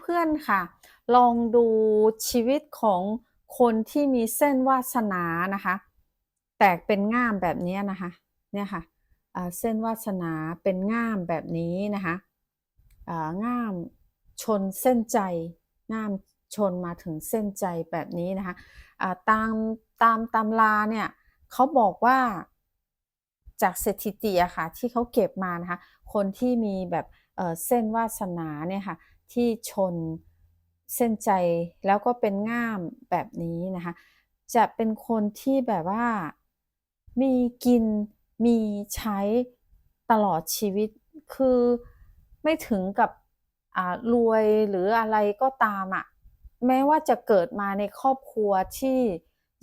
เพื่อนๆค่ะ ลองดูชีวิตของคนที่มีเส้นวาสนานะคะ แตกเป็นง่ามแบบนี้นะคะเนี่ยค่ะเส้นวาสนาเป็นง่ามแบบนี้นะคะง่ามชนเส้นใจง่ามชนมาถึงเส้นใจแบบนี้นะคะตามตามตำราเนี่ยเขาบอกว่าจากสถิติอะค่ะที่เขาเก็บมานะคะคนที่มีแบบ เส้นวาสนาเนี่ยค่ะที่ชนเส้นใจแล้วก็เป็นง่ามแบบนี้นะคะจะเป็นคนที่แบบว่ามีกินมีใช้ตลอดชีวิตคือไม่ถึงกับรวยหรืออะไรก็ตามอะแม้ว่าจะเกิดมาในครอบครัวที่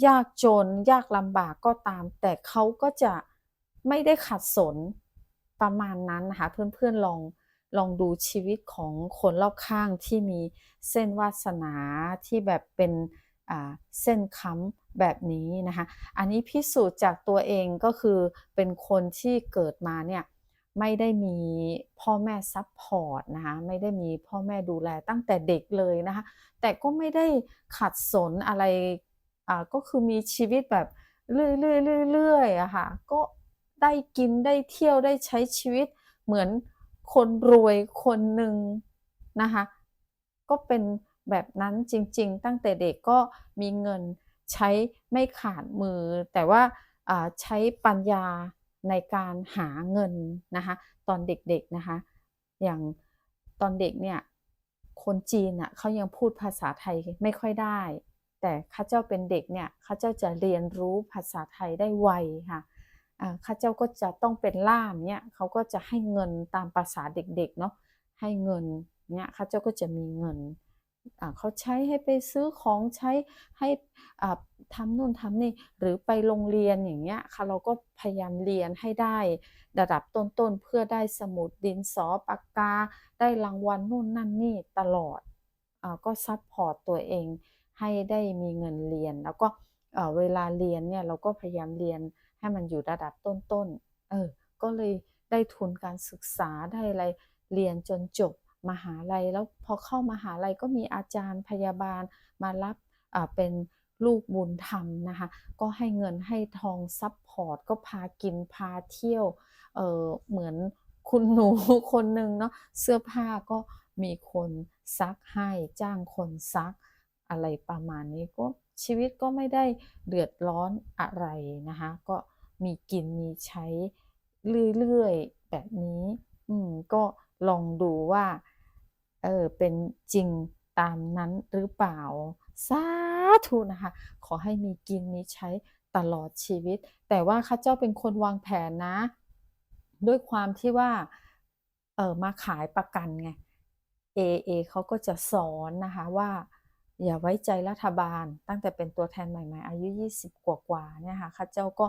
ยากจนยากลำบากก็ตาม แต่เขาก็จะไม่ได้ขัดสนประมาณนั้นนะคะเพื่อนๆลอง ลองดูชีวิตของคนรอบข้างที่มีเส้นวาสนาที่แบบเป็นเส้นค้ำแบบนี้นะคะ อันนี้พิสูจน์จากตัวเองก็คือเป็นคนที่เกิดมาเนี่ยไม่ได้มีพ่อแม่ซัพพอร์ตนะคะไม่ได้มีพ่อแม่ดูแลตั้งแต่เด็กเลยนะคะ แต่ก็ไม่ได้ขัดสนอะไรอ่าก็คือมีชีวิตแบบเรื่อยๆๆๆอะค่ะก็ได้กินได้เที่ยวได้ใช้ชีวิตเหมือน คนรวยคนหนึ่งนะคะก็เป็นแบบนั้นจริง ๆ ตั้งแต่เด็กก็มีเงินใช้ไม่ขาดมือ แต่ว่าาใช้ปัญญาในการหาเงินนะคะตอนเด็กๆนะคะอย่างตอนเด็กเนี่ยคนจีนน่ะเขายังพูดภาษาไทยไม่ค่อยได้ แต่ข้าเจ้าเป็นเด็กเนี่ยข้าเจ้าจะเรียนรู้ภาษาไทยได้ไวค่ะ ข้าเจ้าก็จะต้องเป็นล่ามเนี่ยเขาก็จะให้เงินตามภาษาเด็กๆเนาะให้เงินเนี่ยข้าเจ้าก็จะมีเงินเขาใช้ให้ไปซื้อของใช้ให้ทำนู่นทำนี่หรือไปโรงเรียนอย่างเงี้ยค่ะเราก็พยายามเรียนให้ได้ ระดับต้นๆเพื่อได้สมุดดินสอปากกา ได้รางวัลนู่นนั่นนี่ตลอดอก็ซัพพอร์ตตัวเองให้ได้มีเงินเรียนแล้วก็ เวลาเรียนเนี่ยเราก็พยายามเรียนให้มันอยู่ระดับต้นๆ เออ ก็เลยได้ทุนการศึกษาได้อะไรเรียนจนจบมหาลัย แล้วพอเข้ามหาลัยก็มีอาจารย์พยาบาลมารับเป็นลูกบุญธรรมนะคะ ก็ให้เงินให้ทองซัพพอร์ต ก็พากินพาเที่ยว เออเหมือนคุณหนูคนหนึ่งเนาะ เสื้อผ้าก็มีคนซักให้จ้างคนซักอะไรประมาณนี้ก็ ชีวิตก็ไม่ได้เดือดร้อนอะไรนะคะ ก็มีกินมีใช้เรื่อยๆแบบนี้ อืมก็ลองดูว่า เออเป็นจริงตามนั้นหรือเปล่าสาธุนะคะ ขอให้มีกินมีใช้ตลอดชีวิต แต่ว่าข้าเจ้าเป็นคนวางแผนนะ ด้วยความที่ว่า เออมาขายประกันไง AA เขาก็จะสอนนะคะว่า อย่าไว้ใจรัฐบาล ตั้งแต่เป็นตัวแทนใหม่ๆ อายุ 20 กว่าๆเนี่ยค่ะข้าเจ้าก็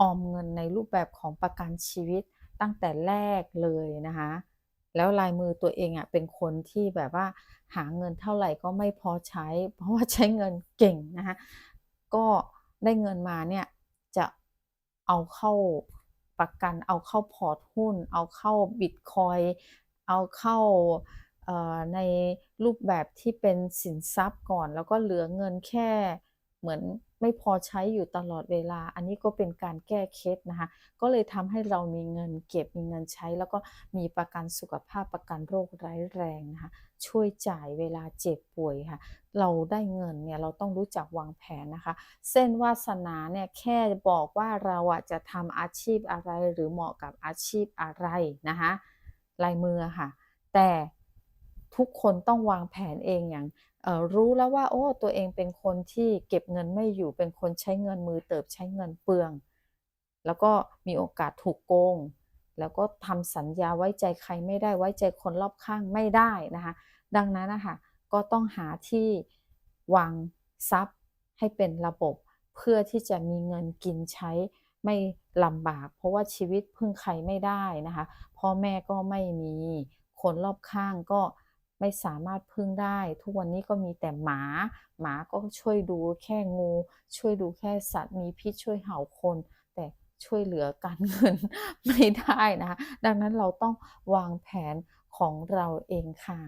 ออมเงินในรูปแบบของประกันชีวิตตั้งแต่แรกเลยนะคะแล้วลายมือตัวเองอะเป็นคนที่แบบว่าหาเงินเท่าไหร่ก็ไม่พอใช้ เพราะว่าใช้เงินเก่งนะคะก็ได้เงินมาเนี่ยจะเอาเข้าประกัน เอาเข้าพอร์ตหุ้น เอาเข้าบิตคอยเอาเข้า ในรูปแบบที่เป็นสินทรัพย์ก่อน แล้วก็เหลือเงินแค่เหมือนไม่พอใช้อยู่ตลอดเวลา อันนี้ก็เป็นการแก้เคล็ดนะคะ ก็เลยทำให้เรามีเงินเก็บมีเงินใช้ แล้วก็มีประกันสุขภาพประกันโรคร้ายแรงนะคะ ช่วยจ่ายเวลาเจ็บป่วยค่ะ เราได้เงินเนี่ยเราต้องรู้จักวางแผนนะคะ เส้นวาสนาเนี่ยแค่บอกว่าเราอะจะทำอาชีพอะไรหรือเหมาะกับอาชีพอะไรนะคะลายมือค่ะ แต่ ทุกคนต้องวางแผนเองอย่างรู้แล้วว่า โอ้ ตัวเองเป็นคนที่เก็บเงินไม่อยู่เป็นคนใช้เงินมือเติบใช้เงินเปลือง แล้วก็มีโอกาสถูกโกง แล้วก็ทำสัญญาไว้ใจใครไม่ได้ไว้ใจคนรอบข้างไม่ได้นะคะ ดังนั้นนะคะก็ต้องหาที่วางทรัพย์ให้เป็นระบบ เพื่อที่จะมีเงินกินใช้ไม่ลำบาก เพราะว่าชีวิตพึ่งใครไม่ได้นะคะพ่อแม่ก็ไม่มีคนรอบข้างก็ ไม่สามารถพึ่งได้ ทุกวันนี้ก็มีแต่หมา หมาก็ช่วยดูแค่งู ช่วยดูแค่สัตว์มีพิษช่วยเห่าคน แต่ช่วยเหลือการเงินไม่ได้นะคะดังนั้นเราต้องวางแผนของเราเองค่ะ